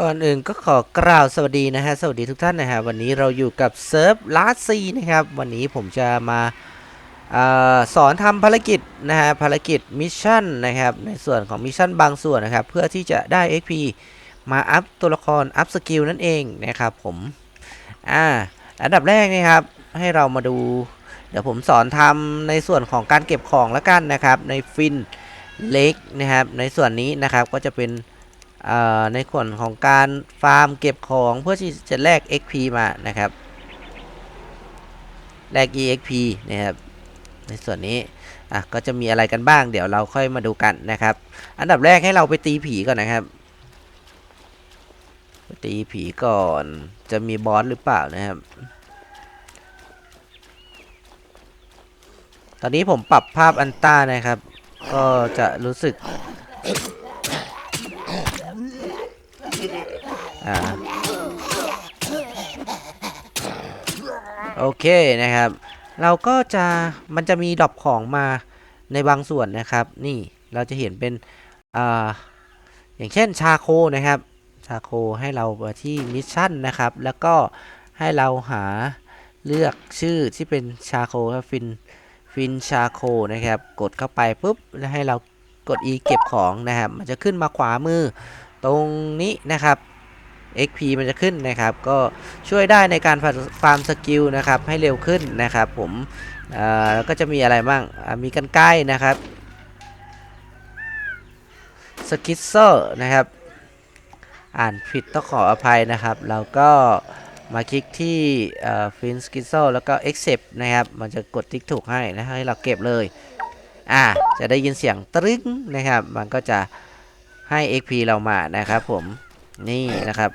ก่อนอื่นก็ขอกล่าวสวัสดีนะฮะ สวัสดีทุกท่านนะฮะ วันนี้เราอยู่กับเซิร์ฟลาซีนะครับ วันนี้ผมจะมาอสอนทำภารกิจนะฮะ ภารกิจมิชชั่นนะครับ ในส่วนของมิชชั่นบางส่วนนะครับ เพื่อที่จะได้ XP มาอัพตัวละครอัพสกิลนั่นเองนะครับผม อ่า อันดับแรกนะครับ ให้เรามาดู เดี๋ยวผมสอนทำในส่วนของการเก็บของแล้วกันนะครับ ในฟินเล็กนะครับ ในส่วนนี้นะครับก็จะเป็น ในส่วนของการฟาร์มเก็บของเพื่อที่จะแลก XP มานะครับ แลก EXP นะครับ ในส่วนนี้อะก็จะมีอะไรกันบ้าง เดี๋ยวเราค่อยมาดูกันนะครับ อันดับแรกให้เราไปตีผีก่อนนะครับ ตีผีก่อนจะมีบอสหรือเปล่านะครับ ตอนนี้ผมปรับภาพอันต้านะครับ ก็จะรู้สึก อ่าโอเคนะครับ เราก็จะมันจะมีดรอปของมาในบางส่วนนะครับ นี่เราจะเห็นเป็นอ่าอย่างเช่นชาโคนะครับ ชาโคให้เราไปที่มิชชั่นนะครับ แล้วก็ให้เราหาเลือกชื่อที่เป็นชาโคครับฟินฟินชาโคนะครับ กดเข้าไปปุ๊บแล้วให้เรากด E เก็บของนะครับ มันจะขึ้นมาขวามือตรงนี้นะครับ XP มันจะขึ้นนะครับ ก็ช่วยได้ในการฟาร์มสกิลนะครับให้เร็วขึ้นนะครับ ผมเอ่อแล้วก็จะมีอะไรบ้างมีกันไกล้นะครับสกิสเซอร์นะครับ อ่านผิดต้องขออภัยนะครับ เราก็มาคลิกที่ฟินสกิสเซอร์แล้วก็ accept นะครับ มันจะกดติ๊กถูกให้นะให้เราเก็บเลยอ่าจะได้ยินเสียงตรึ้งนะครับ มันก็จะให้ XP เรามานะครับผม นี่นะครับ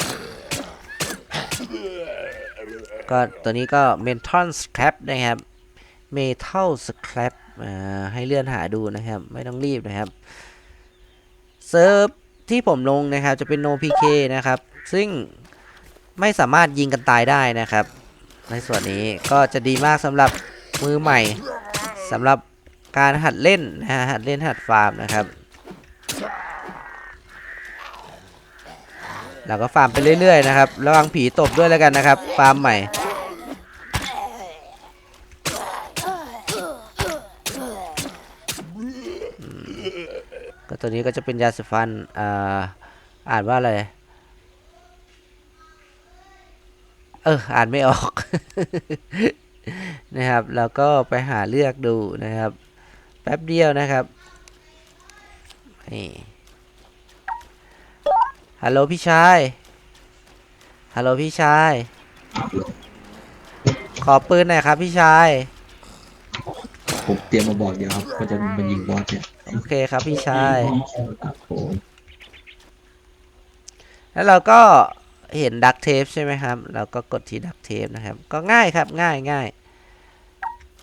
ก็ตัวนี้ก็ Metal Scrap นะครับ Metal Scrap ให้เลื่อนหาดูนะครับ ไม่ต้องรีบนะครับ เซิร์ฟที่ผมลงนะครับ จะเป็น No PK นะครับ ซึ่งไม่สามารถยิงกันตายได้นะครับ ในส่วนนี้ก็จะดีมากสำหรับมือใหม่สำหรับการหัดเล่นนะฮะหัดเล่นหัดฟาร์มนะครับ เราก็ฟาร์มไปเรื่อยๆนะครับระวังผีตบด้วยแล้วกันนะครับ ฟาร์มใหม่ ก็ตัวนี้ก็จะเป็นยาสีฟันอ่าอ่านว่าอะไร เออ อ่านไม่ออก นะครับ แล้วก็ไปหาเลือกดูนะครับ แป๊บเดียวนะครับนี่ ฮัลโหลพี่ชาย ฮัลโหลพี่ชาย ขอปืนหน่อยครับพี่ชาย ผมเตรียมมาบอกเดี๋ยวครับก็จะมันยิงบอสเนี่ยโอเคครับพี่ชาย ครับผมแล้วเราก็เห็นดักเทปใช่ไหมครับ เราก็กดที่ดักเทปนะครับ ก็ง่ายครับง่ายง่าย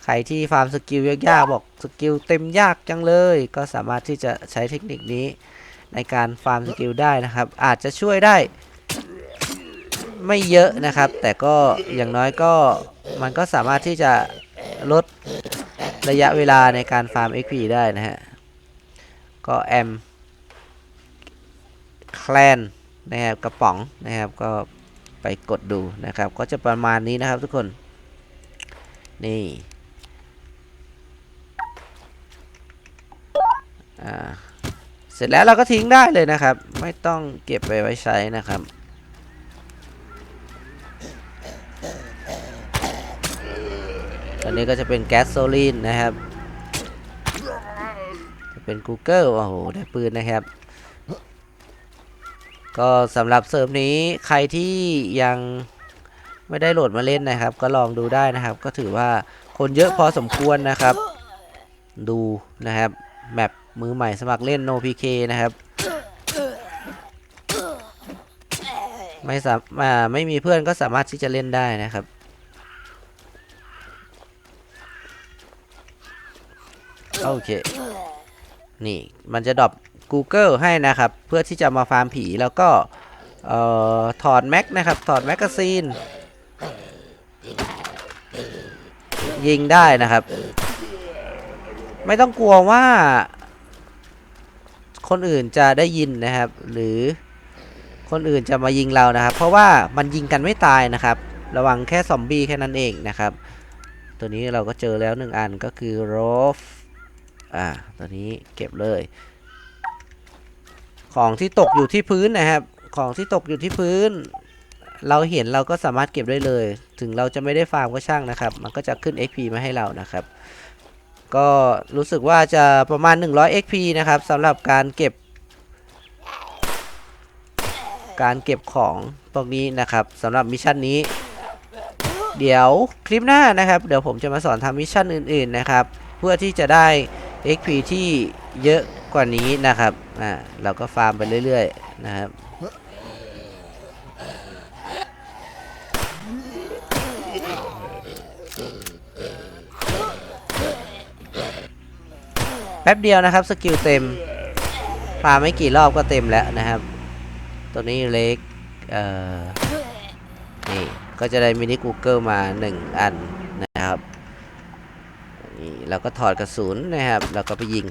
ใครที่ฟาร์มสกิลยากๆบอกสกิลเต็มยากจังเลย ก็สามารถที่จะใช้เทคนิคนี้ ในการฟาร์มสกิลได้นะครับ อาจจะช่วยได้ไม่เยอะนะครับ แต่ก็อย่างน้อยก็มันก็สามารถที่จะลดระยะเวลาในการฟาร์ม XP ได้นะฮะ ก็แอมแคลนนะครับกระป๋องนะครับก็ไปกดดูนะครับ ก็จะประมาณนี้นะครับทุกคน นี่อ่า เสร็จแล้วเราก็ทิ้งได้เลยนะครับ ไม่ต้องเก็บไปไว้ใช้นะครับ ตอนนี้ก็จะเป็นแก๊สโซลีนนะครับ จะเป็น Google โอ้โห ได้ปืนนะครับ ก็สำหรับเซิร์ฟนี้ใครที่ยังไม่ได้โหลดมาเล่นนะครับ ก็ลองดูได้นะครับ ก็ถือว่าคนเยอะพอสมควรนะครับ ดูนะครับแมป มือใหม่สมัครเล่น No PK นะครับ ไม่สามอ่าไม่มีเพื่อนก็สามารถที่จะเล่นได้นะครับ โอเค นี่มันจะดรอป Google ให้นะครับ เพื่อที่จะมาฟาร์มผีแล้วก็ถอดแม็กนะครับ ถอดแม็กกาซีน ยิงได้นะครับ ไม่ต้องกลัวว่า คนอื่นจะได้ยินนะครับ หรือคนอื่นจะมายิงเรานะครับ เพราะว่ามันยิงกันไม่ตายนะครับ ระวังแค่ซอมบี้แค่นั้นเองนะครับ ตัวนี้เราก็เจอแล้วหนึ่งอันก็คือโรฟอ่าตัวนี้เก็บเลย ของที่ตกอยู่ที่พื้นนะครับ ของที่ตกอยู่ที่พื้น เราเห็นเราก็สามารถเก็บได้เลย ถึงเราจะไม่ได้ฟาร์มก็ช่างนะครับ มันก็จะขึ้น XP มาให้เรานะครับ ก็รู้สึกว่าจะประมาณ 100 XP นะครับสำหรับการเก็บ การเก็บของตรงนี้นะครับสำหรับมิชชั่นนี้ เดี๋ยวคลิปหน้านะครับ เดี๋ยวผมจะมาสอนทำมิชชั่นอื่น ๆ นะครับ เพื่อที่จะได้ XP ที่เยอะกว่านี้นะครับอ่าเราก็ฟาร์มไปเรื่อย ๆ นะครับ แป๊บเดียวนะครับสกิลเต็มฟาไม่กี่รอบก็เต็มแล้วนะครับ ตัวนี้เล็กเอ่อนี่ก็จะได้มินิ Google มา 1 อันนะครับนี่เราก็ถอดกระสุนนะครับ แล้วก็ไปยิง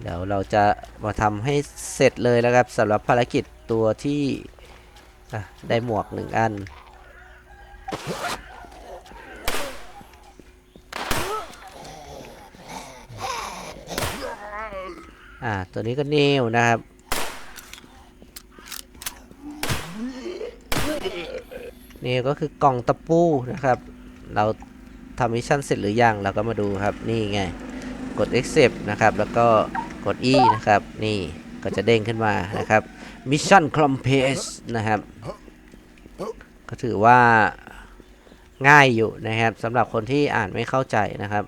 เดี๋ยวเราจะมาทำให้เสร็จเลยนะครับสำหรับภารกิจตัวที่ได้หมวก1อัน อ่า ตัวนี้ก็เนวนะครับ นี่ก็คือกล่องตะปูนะครับ เราทำมิชชั่นเสร็จหรือยังเราก็มาดูครับ นี่ไง กด accept นะครับ แล้วก็กด e นะครับ นี่ก็จะเด้งขึ้นมานะครับ Mission Complete นะครับ ก็ถือว่าง่ายอยู่นะครับสำหรับคนที่อ่านไม่เข้าใจนะครับ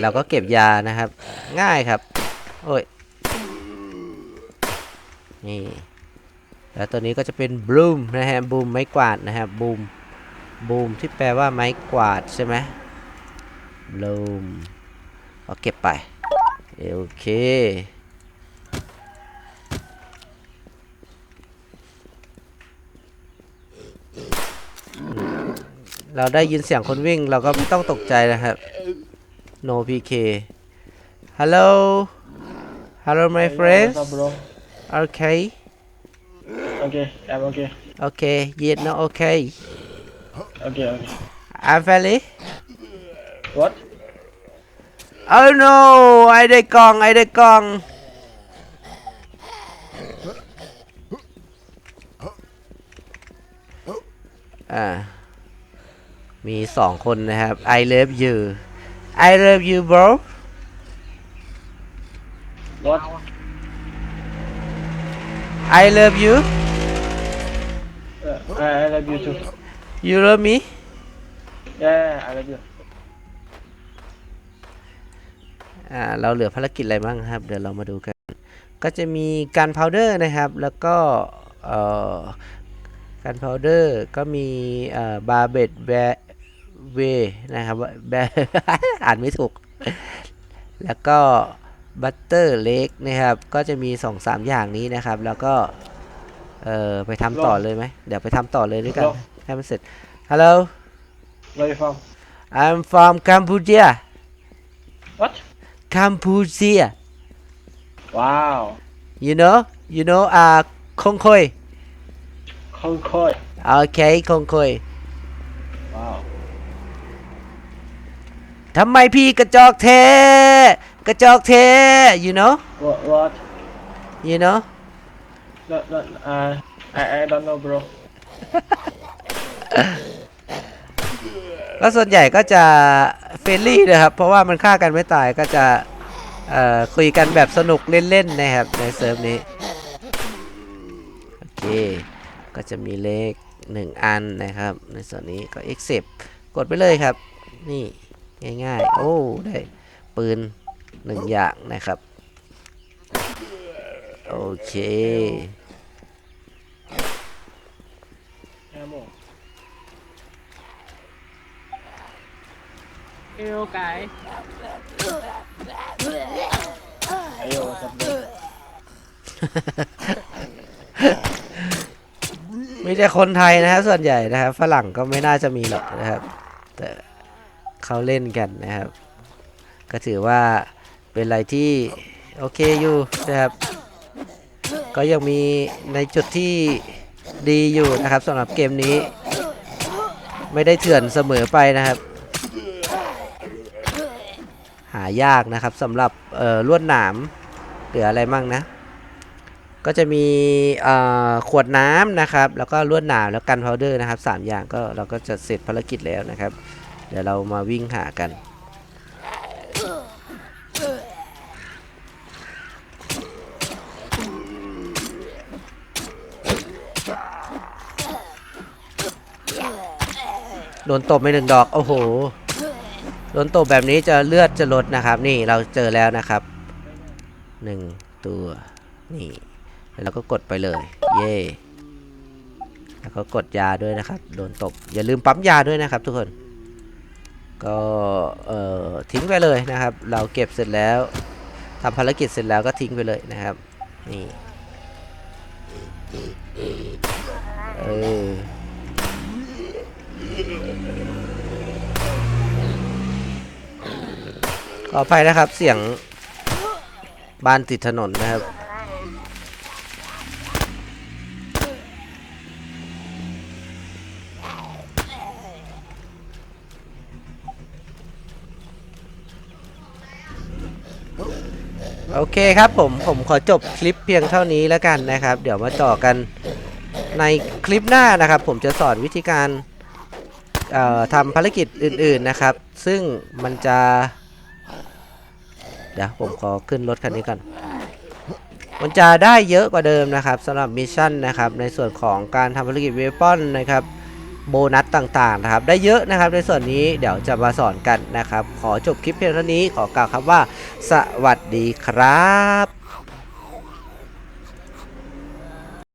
เราก็เก็บยานะครับ ง่ายครับ โอ้ย นี่ แล้วตัวนี้ก็จะเป็นบลูมนะฮะบูมไม้กวาดนะครับบูมบูมที่แปลว่าไม้กวาดใช่ไหมบลูมเอาเก็บไป โอเคเราได้ยินเสียงคนวิ่งเราก็ไม่ต้องตกใจนะครับ no PK hello hello my friends What's up, bro? okay Okay, I'm okay. okay yeah no okay Okay, okay. I'm Felly What? oh no ไอได้กล่องไอได้กล่อง อ่า มีสองคนนะครับ I love you I love you bro What? I love you Uh, I, I love you too. you love me Yeah, yeah, I love you. อ่าเราเหลือภารกิจอะไรบ้างครับ เดี๋ยวเรามาดูกัน ก็จะมีการพาวเดอร์นะครับ แล้วก็เอ่อการพาวเดอร์ก็มีเอ่อบาเบดแบ เวนะครับแบอ่านไม่ถูก แล้วก็บัตเตอร์เล็กนะครับ ก็จะมี2-3อย่างนี้นะครับ แล้วก็ เอ่อ ไปทำต่อเลยไหม เดี๋ยวไปทำต่อเลยด้วยกัน ให้มันเสร็จ Hello Where you from? I'm from Cambodia What? Cambodia Wow. you know you know อ่าคงคอย Concoy. โอเคคงคอย Wow. ทำไมพี่กระจอกเทกระจอกเท you know What? What? you know No, no, uh, I, I don't know, bro. ก็ส่วนใหญ่ก็จะเฟรนลี่นะครับ เพราะว่ามันฆ่ากันไม่ตายก็จะเอ่อคุยกันแบบสนุกเล่นๆนะครับในเซิร์ฟนี้ โอเค ก็จะมีเลข 1 อันนะครับ ในส่วนนี้ก็ accept กดไปเลยครับ นี่ ง่ายๆ โอ้ ได้ปืน1อย่างนะครับ โอเค Ammo. Hello guys. Ayo, what's up, bro? มีแต่คนไทยนะครับส่วนใหญ่นะครับ ฝรั่งก็ไม่น่าจะมีหรอกนะครับ แต่ เขาเล่นกันนะครับ ก็ถือว่าเป็นอะไรที่โอเคอยู่นะครับก็ยังมีในจุดที่ดีอยู่นะครับสำหรับเกมนี้ ไม่ได้เถื่อนเสมอไปนะครับ หายากนะครับสำหรับลวดหนามเหลืออะไรมั่งนะ ก็จะมีขวดน้ำนะครับ แล้วก็ลวดหนามแล้วกันพาวเดอร์นะครับสามอย่างก็เราก็จะเสร็จภารกิจแล้วนะครับ เดี๋ยวเรามาวิ่งหากัน โดนตบไปหนึ่งดอก โอ้โห โดนตบแบบนี้จะเลือดจะลดนะครับ นี่เราเจอแล้วนะครับหนึ่งตัวนี่ แล้วก็กดไปเลย เย่แล้วก็กดยาด้วยนะครับ โดนตบ อย่าลืมปั๊มยาด้วยนะครับทุกคน ก็เอ่อทิ้งไปเลยนะครับ เราเก็บเสร็จแล้วทำภารกิจเสร็จแล้วก็ทิ้งไปเลยนะครับ นี่เออขออภัยนะครับเสียงบ้านติดถนนนะครับ โอเคครับผมผมขอจบคลิปเพียงเท่านี้แล้วกันนะครับ เดี๋ยวมาต่อกันในคลิปหน้านะครับ ผมจะสอนวิธีการทำภารกิจอื่น ๆนะครับ ซึ่งมันจะ เดี๋ยวผมขอขึ้นรถคันนี้ก่อนมันจะได้เยอะกว่าเดิมนะครับสำหรับมิชชั่นนะครับ ในส่วนของการทำภารกิจเวปอนนะครับ โบนัสต่างๆนะครับ ได้เยอะนะครับในส่วนนี้เดี๋ยวจะมาสอนกันนะครับ ขอจบคลิปเพียงเท่านี้ขอกล่าวครับว่า สวัสดีครับ